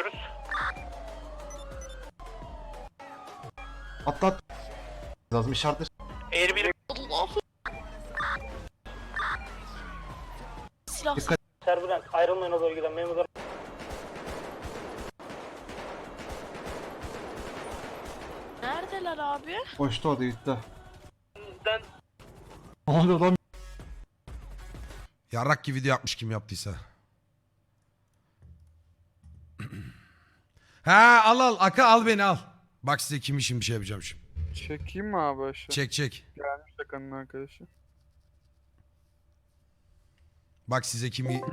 Geçiyoruz. Atlat. Lazım işaretler. Air 1 Silah Serbülent ayrılmayın o bölgeden memurlar. neredeler abi? Boşta o gitti. Den Ne oluyor lan? Yarrak gibi video yapmış kim yaptıysa. Ha al al Aka al beni al. Bak size kim için bir şey yapacağım şimdi. Çekeyim mi abi aşağı? Çek çek. Gelmiş Hakan'ın arkadaşı. Bak size kimi...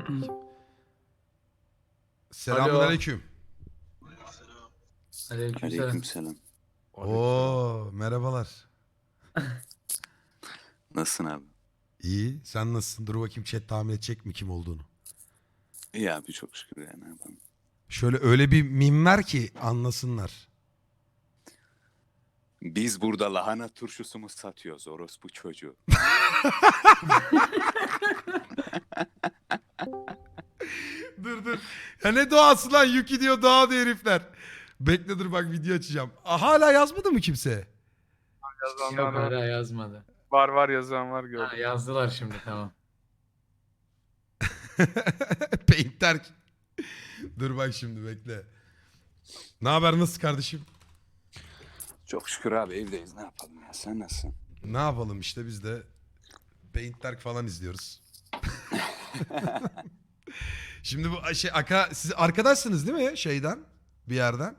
Selamünaleyküm. Aleykümselam. Aleykümselam. Oo merhabalar. Nasılsın abi? İyi sen nasılsın? Dur bakayım chat tahmin edecek mi kim olduğunu. İyi abi çok şükür ya ne yapalım. Şöyle öyle bir mim ver ki anlasınlar. Biz burada lahana turşusu mu satıyoruz orospu çocuğu? dur dur. Ya ne doğası lan Yuki diyor doğa diyor herifler. Bekle dur bak video açacağım. Aa, hala yazmadı mı kimse? Yazanlar Yok var. hala yazmadı. Var var yazan var Ha, gördüm. yazdılar şimdi tamam. Paint terk. dur bak şimdi bekle. Ne haber nasıl kardeşim? Çok şükür abi evdeyiz ne yapalım ya sen nasılsın? Ne yapalım işte biz de Paint Dark falan izliyoruz. Şimdi bu şey Aka siz arkadaşsınız değil mi şeyden bir yerden?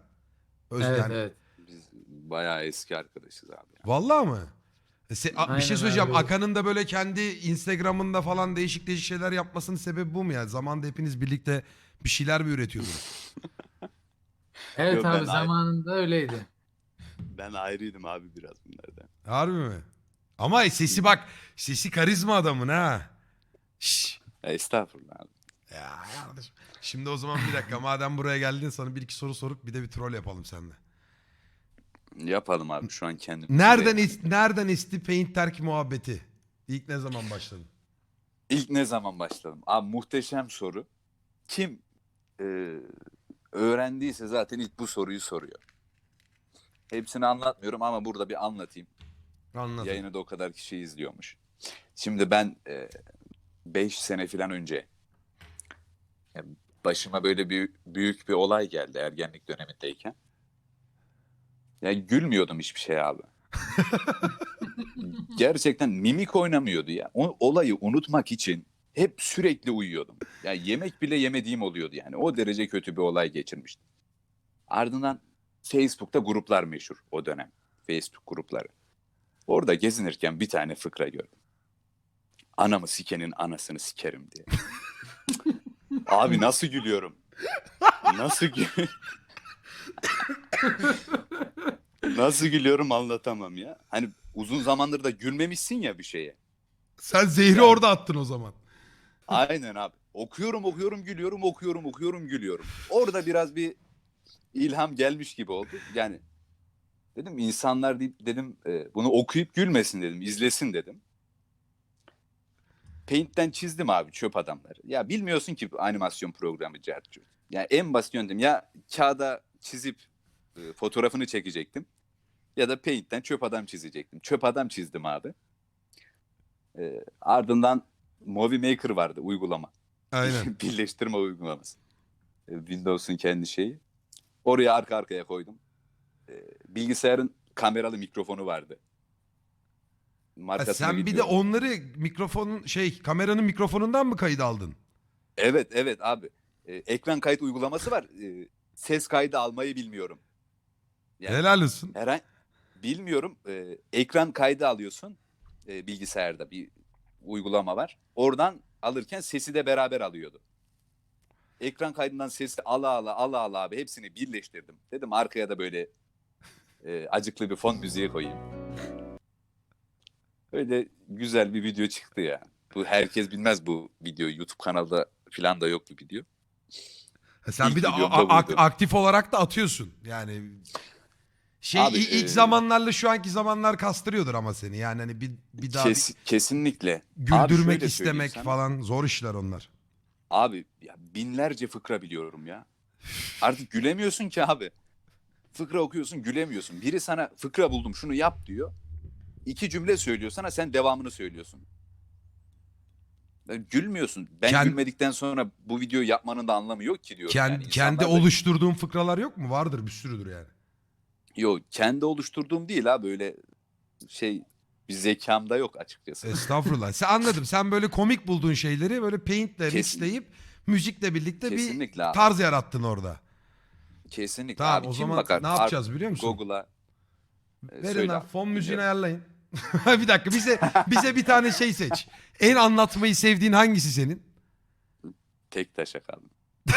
Öz, evet evet. Biz bayağı eski arkadaşız abi. ya. Vallahi mı? E se- a- bir Aynen şey söyleyeceğim. abi. Aka'nın da böyle kendi Instagram'ında falan değişik değişik şeyler yapmasının sebebi bu mu yani? Zamanında hepiniz birlikte bir şeyler mi üretiyordunuz? Evet Yok, abi ben ay- zamanında öyleydi. Ben ayrıydım abi biraz bunlardan. Harbi mi? Ama sesi bak, sesi karizma adamın ha. Şşş. Ya, estağfurullah abi. Ya kardeşim. Şimdi o zaman bir dakika madem buraya geldin sana bir iki soru sorup bir de bir troll yapalım seninle. Yapalım abi şu an kendim. Nereden is, nereden esti Paint Terk muhabbeti? İlk ne zaman başladın? İlk ne zaman başladım? Abi muhteşem soru. Kim e, öğrendiyse zaten ilk bu soruyu soruyor. Hepsini anlatmıyorum ama burada bir anlatayım. Anladım. Yayını da o kadar kişi izliyormuş. Şimdi ben 5 sene falan önce e, başıma böyle bir büyük bir olay geldi ergenlik dönemindeyken. Ya gülmüyordum hiçbir şey abi. Gerçekten mimik oynamıyordu ya. O olayı unutmak için hep sürekli uyuyordum. Ya yemek bile yemediğim oluyordu yani. O derece kötü bir olay geçirmiştim. Ardından Facebook'ta gruplar meşhur o dönem. Facebook grupları. Orada gezinirken bir tane fıkra gördüm. Anamı sikenin anasını sikerim diye. Abi nasıl gülüyorum? Nasıl gü- Nasıl gülüyorum anlatamam ya. Hani uzun zamandır da gülmemişsin ya bir şeye. Sen zehri Yani- orada attın o zaman. Aynen abi. Okuyorum okuyorum gülüyorum okuyorum okuyorum gülüyorum. Orada biraz bir ilham gelmiş gibi oldu. Yani dedim insanlar deyip dedim e, bunu okuyup gülmesin dedim izlesin dedim. Paint'ten çizdim abi çöp adamları. Ya bilmiyorsun ki animasyon programı Cercu. Ya en basit yöntem ya kağıda çizip e, fotoğrafını çekecektim. Ya da Paint'ten çöp adam çizecektim. Çöp adam çizdim abi. E, ardından Movie Maker vardı uygulama. Aynen. Birleştirme uygulaması. E, Windows'un kendi şeyi. Oraya arka arkaya koydum. E, Bilgisayarın kameralı mikrofonu vardı. Ha, Markasını sen bir de bilmiyorum. onları mikrofonun şey kameranın mikrofonundan mı kayıt aldın? Evet evet abi. E, ekran kayıt uygulaması var. Ses kaydı almayı bilmiyorum. Yani Helal olsun. Herhangi bilmiyorum. Ekran kaydı alıyorsun e, bilgisayarda bir uygulama var. Oradan alırken sesi de beraber alıyordu. Ekran kaydından sesi ala ala ala ala abi hepsini birleştirdim. Dedim arkaya da böyle e, acıklı bir fon müziği koyayım. Öyle güzel bir video çıktı ya. Bu herkes bilmez bu videoyu. YouTube kanalda falan da yok bu video. Ha, sen İlk bir de a- a- aktif olarak da atıyorsun. Yani şey Abi, ilk e, zamanlarla şu anki zamanlar kastırıyordur ama seni. Yani hani bir bir daha Kes- kesinlikle. bir Abi güldürmek istemek sana. falan zor işler onlar. Abi ya binlerce fıkra biliyorum ya. Artık gülemiyorsun ki abi. Fıkra okuyorsun gülemiyorsun. Biri sana fıkra buldum şunu yap diyor. İki cümle söylüyor sana sen devamını söylüyorsun. Yani gülmüyorsun. Ben Kend- gülmedikten sonra bu videoyu yapmanın da anlamı yok ki diyorum. Kendi, yani. kendi oluşturduğun fıkralar yok mu? Vardır bir sürüdür yani. Yok kendi oluşturduğum değil ha böyle şey bir zekamda yok açıkçası. Estağfurullah. Sen anladım. Sen böyle komik bulduğun şeyleri böyle paintle Kesin- mixleyip müzikle birlikte bir Kesinlikle abi. tarz yarattın orada. Kesinlikle Tamam abi. o Kim zaman bakar? ne yapacağız biliyor musun? Google'a e, Verin söyle lan abi, fon müziğini ayarlayın. bir dakika bize bize bir tane şey seç. En anlatmayı sevdiğin hangisi senin? Tek taşak abi.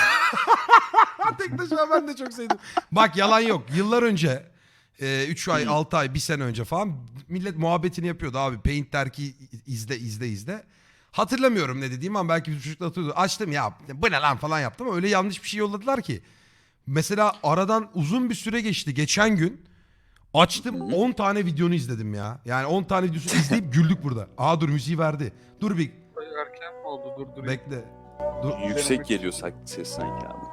Tek taşıma ben de çok sevdim. Bak yalan yok. Yıllar önce 3 ay, 6 ay, 1 sene önce falan millet muhabbetini yapıyordu abi. Paint der ki izle izle izle. Hatırlamıyorum ne dediğim ama belki bir çocuk da hatırlıyordu. Açtım ya bu ne lan falan yaptım ama öyle yanlış bir şey yolladılar ki. Mesela aradan uzun bir süre geçti. Geçen gün açtım 10 tane videonu izledim ya. Yani 10 tane videosunu izleyip güldük burada. Aa dur müziği verdi. Dur bir Erken mi oldu dur dur. bekle. Dur Yüksek geliyor sa- ses sanki abi.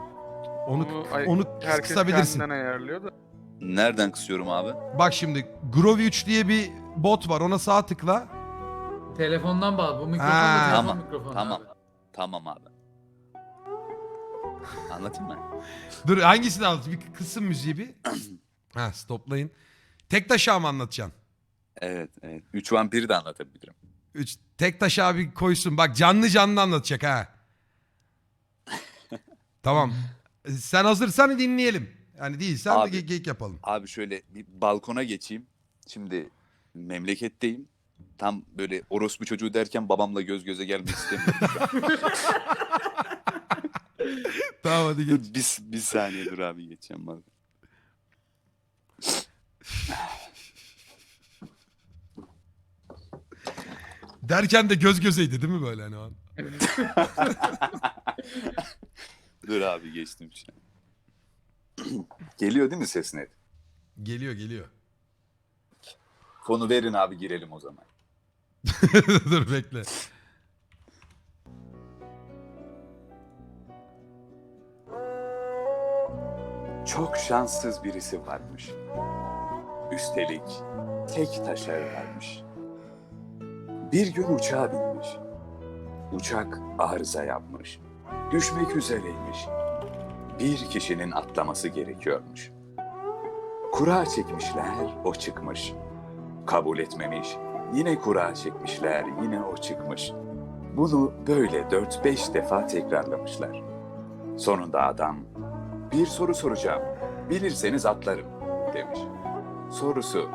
onu Bunu ay- onu Herkes kısabilirsin. kendinden ayarlıyor da. Nereden kısıyorum abi? Bak şimdi Groovy 3 diye bir bot var. Ona sağ tıkla. Telefondan bağlı. Bu mikrofon Ha. da telefon Tamam, mikrofonu Tamam. abi. Tamam abi. Anlatayım mı? Dur hangisini anlatayım? Bir kısım müziği bir. ha stoplayın. Tek taşağı mı anlatacaksın? Evet, evet. Üç vampiri de anlatabilirim. Üç, tek taşağı bir koysun. Bak canlı canlı anlatacak ha. tamam. Sen hazırsan dinleyelim. Yani değilsen Abi. de ge- geyik yapalım. Abi şöyle bir balkona geçeyim. Şimdi memleketteyim. Tam böyle orospu çocuğu derken babamla göz göze gelmek istemiyorum. Tamam hadi geç. bir, bir saniye dur abi geçeceğim bak. Derken de göz gözeydi değil mi böyle hani o an? Dur abi geçtim şu an. Geliyor değil mi ses net? Geliyor geliyor. Konu verin abi girelim o zaman. Dur bekle. Çok şanssız birisi varmış. Üstelik tek taşağı varmış. Bir gün uçağa binmiş. Uçak arıza yapmış. Düşmek üzereymiş. Bir kişinin atlaması gerekiyormuş. Kura çekmişler, o çıkmış. Kabul etmemiş. Yine kura çekmişler, yine o çıkmış. Bunu böyle 4-5 defa tekrarlamışlar. Sonunda adam bir soru soracağım. Bilirseniz atlarım demiş. Sorusu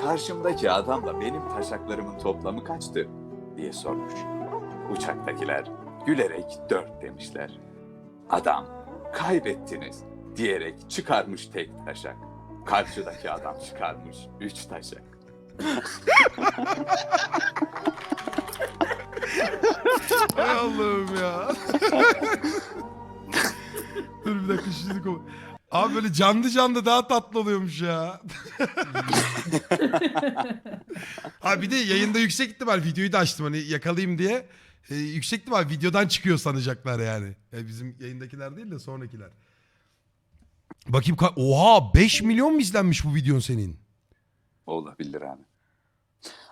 karşımdaki adamla benim taşaklarımın toplamı kaçtı diye sormuş. Uçaktakiler gülerek dört demişler. Adam kaybettiniz diyerek çıkarmış tek taşak. Karşıdaki adam çıkarmış üç taşak. Hay Allah'ım ya. Dur bir dakika şimdi kom- Abi böyle canlı canlı daha tatlı oluyormuş ya. ha bir de yayında yüksek ihtimal videoyu da açtım hani yakalayayım diye. Ee, yüksek ihtimal videodan çıkıyor sanacaklar yani. Ya bizim yayındakiler değil de sonrakiler. Bakayım ka- oha 5 milyon mu izlenmiş bu videon senin? Olabilir abi.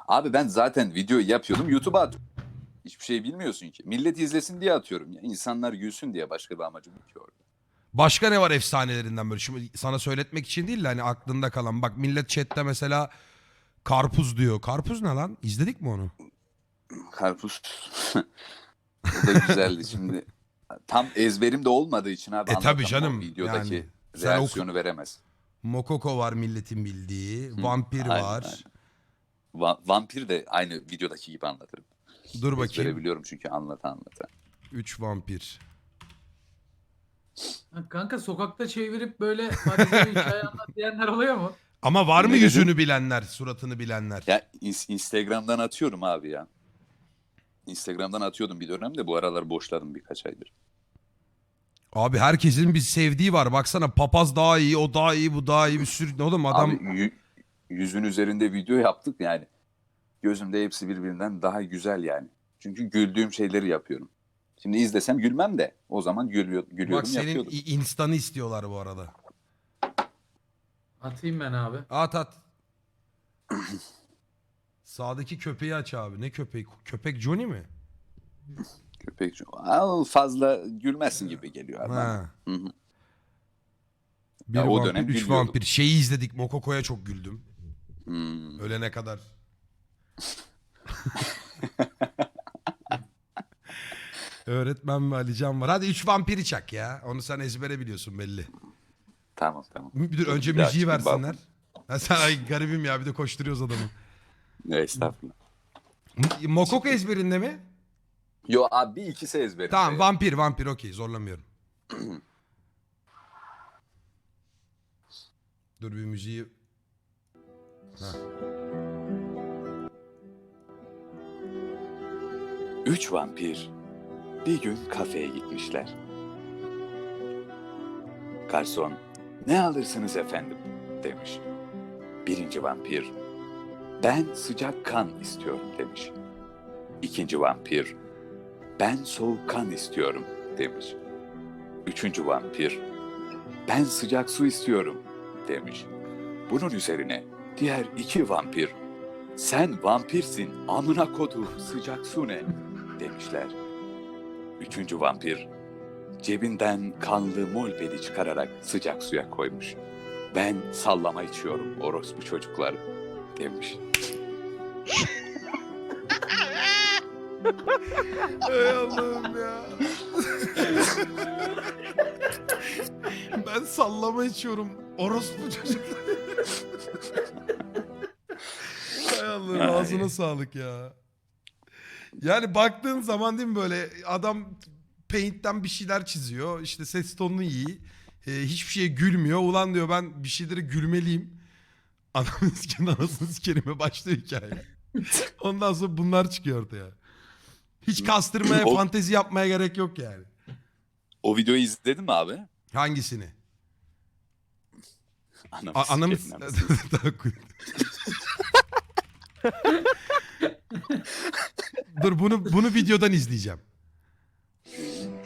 Abi ben zaten videoyu yapıyordum YouTube'a atıyorum. Hiçbir şey bilmiyorsun ki. Millet izlesin diye atıyorum ya. İnsanlar gülsün diye başka bir amacım yok ki orada. Başka ne var efsanelerinden böyle? Şimdi sana söyletmek için değil de hani aklında kalan. Bak millet chatte mesela karpuz diyor. Karpuz ne lan? İzledik mi onu? Karpuz. o da güzeldi şimdi. Tam ezberim de olmadığı için abi E tabii canım, Videodaki yani reaksiyonu veremez. Mokoko var milletin bildiği. Hı, Vampir aynen, var. aynen. Va- vampir de aynı videodaki gibi anlatırım. Dur bakayım. biliyorum çünkü anlata anlata. 3 vampir. Kanka sokakta çevirip böyle hikaye anlat diyenler oluyor mu? Ama var mı Ne yüzünü bilenler, suratını bilenler? Ya ins- Instagram'dan atıyorum abi ya. Instagram'dan atıyordum bir dönemde bu aralar boşladım birkaç aydır. Abi herkesin bir sevdiği var. Baksana papaz daha iyi, o daha iyi, bu daha iyi bir sürü. Oğlum adam Abi yü- yüzün üzerinde video yaptık yani. Gözümde hepsi birbirinden daha güzel yani. Çünkü güldüğüm şeyleri yapıyorum. Şimdi izlesem gülmem de o zaman gülüyor, gülüyordum Bak senin yapıyordum. instanı istiyorlar bu arada. Atayım ben abi. At at. Sağdaki köpeği aç abi. Ne köpeği? Köpek Johnny mi? Köpek Aa, fazla gülmezsin gibi geliyor abi. Ha. Hı hı. Bir Ya o vampir, dönem üç vampir. Şeyi izledik. Mokoko'ya çok güldüm. Hmm. Ölene kadar. Öğretmen ve Alican var. Hadi üç vampiri çak ya. Onu sen ezbere biliyorsun belli. Tamam tamam. Müdür önce Bir daha müziği versinler. Ha, sen ay garibim ya bir de koşturuyoruz adamı. Ne estağfurullah. Mokoko ezberinde mi? Yo abi bir ikisi ezberimde. Tamam vampir vampir okey zorlamıyorum. Dur bir müziği. Üç vampir bir gün kafeye gitmişler. Garson, ne alırsınız efendim demiş. Birinci vampir, ben sıcak kan istiyorum demiş. İkinci vampir, ben soğuk kan istiyorum demiş. Üçüncü vampir, ben sıcak su istiyorum demiş. Bunun üzerine diğer iki vampir, sen vampirsin amına kodu sıcak su ne demişler. Üçüncü vampir cebinden kanlı molbeli çıkararak sıcak suya koymuş. Ben sallama içiyorum orospu çocuklar demiş. Ey Allah'ım ya. ben sallama içiyorum. Orospu çocuklar. Hay Allah'ım Ay. ağzına sağlık ya. Yani baktığın zaman değil mi böyle adam paint'ten bir şeyler çiziyor. İşte ses tonunu iyi. Ee, hiçbir şeye gülmüyor. Ulan diyor ben bir şeylere gülmeliyim. Adamın sikenin anasını sikerime başlıyor hikaye. Ondan sonra bunlar çıkıyor ortaya. Hiç kastırmaya, O- fantezi yapmaya gerek yok yani. O videoyu izledin mi abi? Hangisini? Anamı A- anamı... Daha koy- Dur bunu bunu videodan izleyeceğim.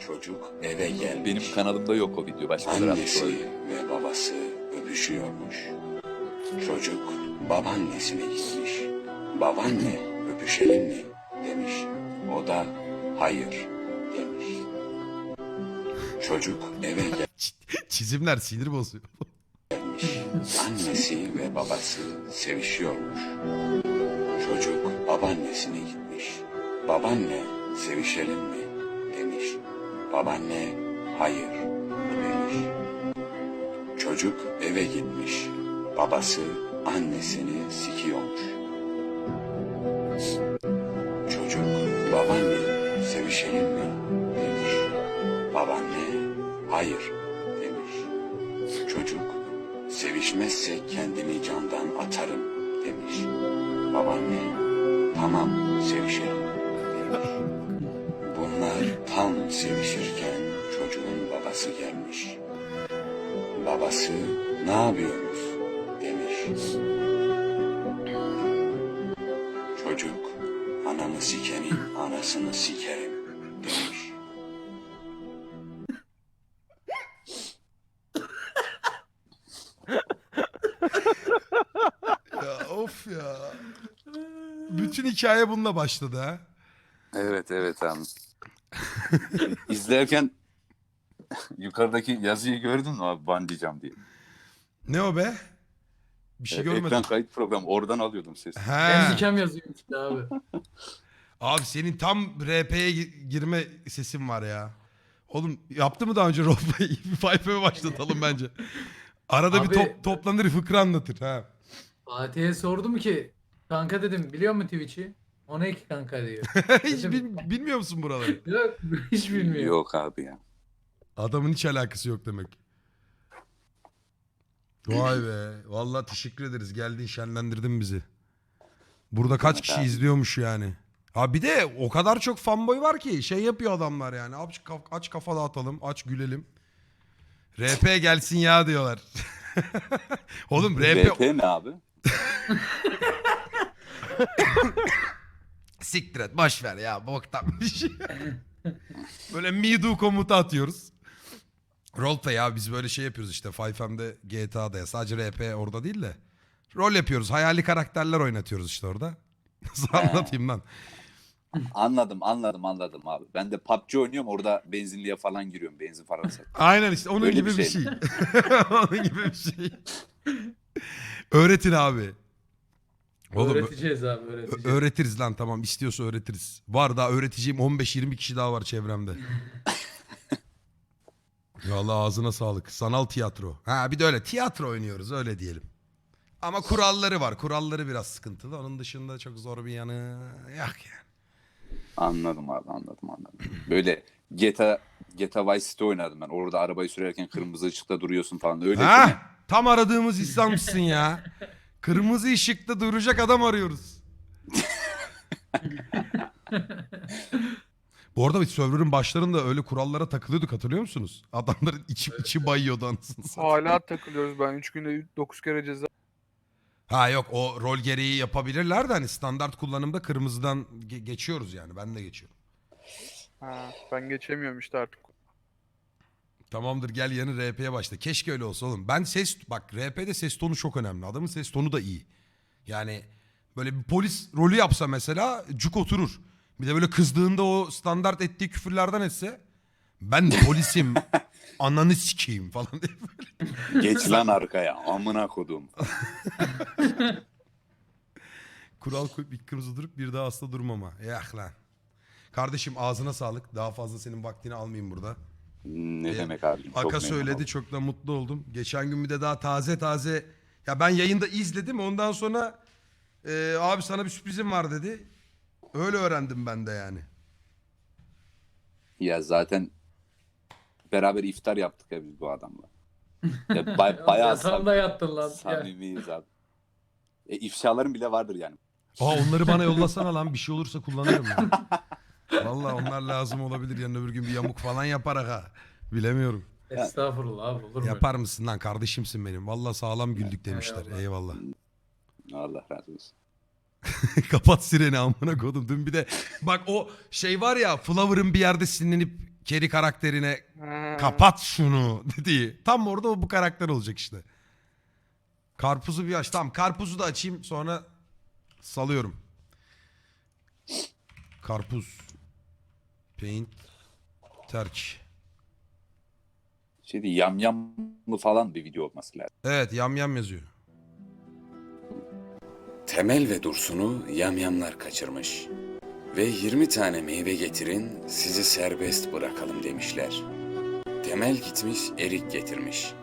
Çocuk eve gelmiş. Benim kanalımda yok o video. Başkaları atmış Annesi olabilir. ve babası öpüşüyormuş. Çocuk babaannesine gitmiş. Babaanne öpüşelim mi demiş. O da hayır demiş. Çocuk eve Çizimler sinir bozuyor. gelmiş. Annesi ve babası sevişiyormuş. Çocuk babaannesine gitmiş. Babaanne sevişelim mi demiş. Babaanne hayır demiş. Çocuk eve gitmiş. Babası annesini sikiyormuş. Çocuk babaanne sevişelim mi demiş. Babaanne hayır demiş. Çocuk sevişmezse kendimi candan atarım demiş. Babaanne tamam sevişelim demiş. Bunlar tam sevişirken çocuğun babası gelmiş. Babası ne yapıyorsunuz. Çocuk anamı sikenin anasını sikerim demiş. Ya of ya. Bütün hikaye bununla başladı ha. Evet evet abi. İzlerken yukarıdaki yazıyı gördün mü abi bandicam diye. Ne o be? Bir şey Evet, görmedim. Ekran kayıt programı oradan alıyordum sesi. Ben He. dikem yazıyorum işte abi. Abi senin tam RP'ye gi- girme sesin var ya. Oğlum yaptı mı daha önce roleplay? Bir Fayfa'ya başlatalım bence. Arada bir Abi- top, toplanır fıkra anlatır ha. Fatih'e sordum ki kanka dedim biliyor musun Twitch'i? O ne ki kanka diyor. Hiç bil- bilmiyor musun buraları? Yok hiç bilmiyor. Yok abi ya. Adamın hiç alakası yok demek. Vay be. Vallahi teşekkür ederiz. Geldin şenlendirdin bizi. Burada kaç kişi izliyormuş yani. Ha bir de o kadar çok fanboy var ki şey yapıyor adamlar yani. Aç, aç kafa dağıtalım, aç gülelim. RP gelsin ya diyorlar. Oğlum RP RP ne abi? siktir et boş ver ya boktan bir şey. Böyle me do komutu atıyoruz. Roleplay ya biz böyle şey yapıyoruz işte 5M'de GTA'da ya sadece RP orada değil de. Rol yapıyoruz. Hayali karakterler oynatıyoruz işte orada. Nasıl anlatayım lan? Anladım anladım anladım abi. Ben de PUBG oynuyorum orada benzinliğe falan giriyorum. Benzin falan satıyorum. Aynen işte onun Öyle gibi bir bir şey şey. onun gibi bir şey. Öğretin abi. Oğlum öğreteceğiz abi öğreteceğiz. Ö- Öğretiriz lan tamam istiyorsa öğretiriz. Var daha öğreteceğim 15-20 kişi daha var çevremde. Valla ağzına sağlık. Sanal tiyatro. Ha bir de öyle tiyatro oynuyoruz öyle diyelim. Ama kuralları var. Kuralları biraz sıkıntılı. Onun dışında çok zor bir yanı yok yani. Anladım abi anladım anladım. Böyle GTA, GTA Vice City oynadım ben. Orada arabayı sürerken kırmızı ışıkta duruyorsun falan. Öyle Ha? Tam aradığımız İslam'sın ya. Kırmızı ışıkta duracak adam arıyoruz. Bu arada biz server'ın başlarında öyle kurallara takılıyorduk hatırlıyor musunuz? Adamların içi, içi bayıyordu anasını satayım. Hala takılıyoruz. Ben 3 günde 9 kere ceza Ha yok o rol gereği yapabilirler de hani standart kullanımda kırmızıdan ge- geçiyoruz yani ben de geçiyorum. Ha, ben geçemiyorum işte artık. Tamamdır gel yeni RP'ye başla. Keşke öyle olsa oğlum. Ben ses bak RP'de ses tonu çok önemli. Adamın ses tonu da iyi. Yani böyle bir polis rolü yapsa mesela cuk oturur. Bir de böyle kızdığında o standart ettiği küfürlerden etse ben polisim ananı sikeyim falan diye. Geç lan arkaya amına kodum. Kural koyup ilk kırmızı durup bir daha asla durmama. Yah lan. Kardeşim ağzına sağlık. Daha fazla senin vaktini almayayım burada. Ne Ee, demek abicim? çok Aka memnun söyledi oldum. çok da mutlu oldum. Geçen gün bir de daha taze taze ya ben yayında izledim ondan sonra e, abi sana bir sürprizim var dedi. Öyle öğrendim ben de yani. Ya zaten beraber iftar yaptık ya biz bu adamla. Ya bay, bayağı sam- Yatağında yattın lan. Ya. samimiyiz abi. E, ifşaların bile vardır yani. Aa onları bana yollasana lan bir şey olursa kullanırım ya. Vallahi onlar lazım olabilir yarın öbür gün bir yamuk falan yaparak ha. Bilemiyorum. Estağfurullah abi olur mu? Yapar mısın lan kardeşimsin benim. Vallahi sağlam güldük demişler. Eyvallah. Eyvallah. Allah razı olsun. Kapat sireni amına kodum. Dün bir de bak o şey var ya Flower'ın bir yerde sinirlenip Kerry karakterine kapat şunu dediği. Tam orada o bu karakter olacak işte. Karpuzu bir aç. Tamam karpuzu da açayım sonra salıyorum. Karpuz. Paint. Terk. Şey değil, yamyamlı falan bir video olması lazım. Evet yam yam yazıyor. Temel ve Dursun'u yamyamlar kaçırmış. Ve 20 tane meyve getirin sizi serbest bırakalım demişler. Temel gitmiş erik getirmiş.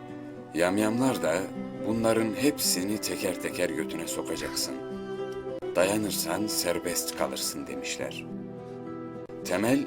Yamyamlar da bunların hepsini teker teker götüne sokacaksın. Dayanırsan serbest kalırsın demişler. Temel